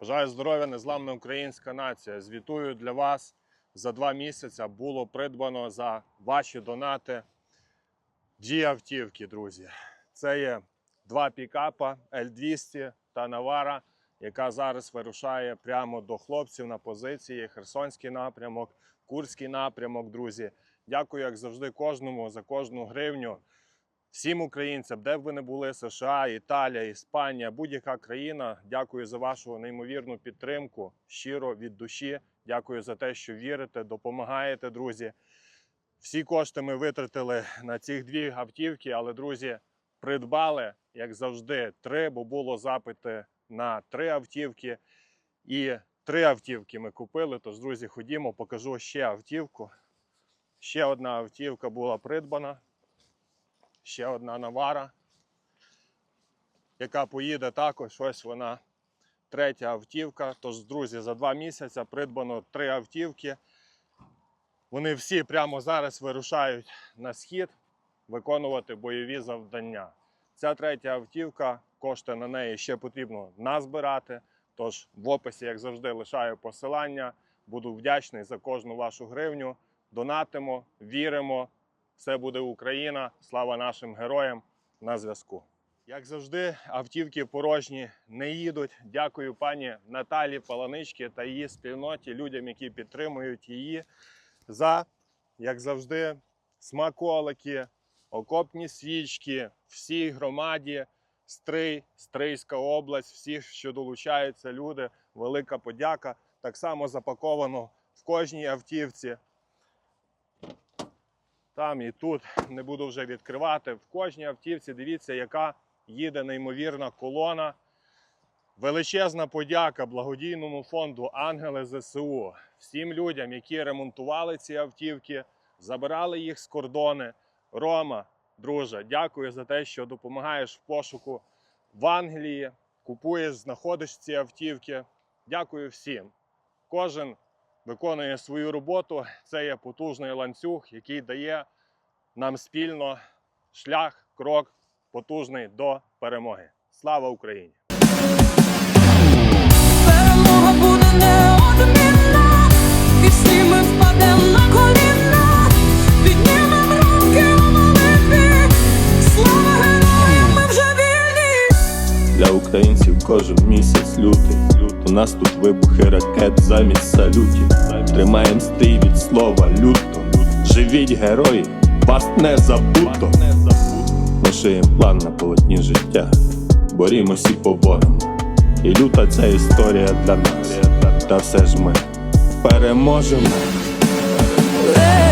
Бажаю здоров'я, незламна українська нація. Звітую для вас за два місяці було придбано за ваші донати дві автівки, друзі. Це є два пікапа L200 та Навара, яка зараз вирушає прямо до хлопців на позиції. Херсонський напрямок, Курський напрямок, друзі. Дякую, як завжди, кожному за кожну гривню. Всім українцям, де б ви не були, США, Італія, Іспанія, будь-яка країна. Дякую за вашу неймовірну підтримку. Щиро від душі. Дякую за те, що вірите, допомагаєте, друзі. Всі кошти ми витратили на ці дві автівки, але, друзі, придбали, як завжди, три, бо було запити на три автівки. І три автівки ми купили. Тож, друзі, ходімо, покажу ще автівку. Ще одна автівка була придбана ще одна навара, яка поїде також. Ось вона третя автівка. Тож, друзі, за два місяці придбано три автівки. Вони всі прямо зараз вирушають на схід виконувати бойові завдання. Ця третя автівка, кошти на неї ще потрібно назбирати. Тож в описі, як завжди, лишаю посилання. Буду вдячний за кожну вашу гривню. Донатимо, віримо. Все буде Україна. Слава нашим героям на зв'язку. Як завжди, автівки порожні не їдуть. Дякую пані Наталі Паланички та її спільноті, людям, які підтримують її за, як завжди, смаколики, окопні свічки, всій громаді, Стрий, Стрийська область, всі, що долучаються, люди. Велика подяка. Так само запаковано в кожній автівці. Там і тут не буду вже відкривати. В кожній автівці дивіться, яка їде неймовірна колона. Величезна подяка благодійному фонду Ангели ЗСУ, всім людям, які ремонтували ці автівки, забирали їх з кордони. Рома, друже, дякую за те, що допомагаєш в пошуку в Англії, купуєш, знаходиш ці автівки. Дякую всім. Кожен виконує свою роботу. Це є потужний ланцюг, який дає нам спільно шлях, крок потужний до перемоги. Слава Україні! Для українців кожен місяць лютий. У нас тут вибухи ракет замість салютів. Тримаєм стрій від слова люто. Живіть герої, вас не забуто. Ми шиєм план на полотні життя. Борімось і поборемо. І люта ця історія для нас. Та все ж ми переможемо. Ей,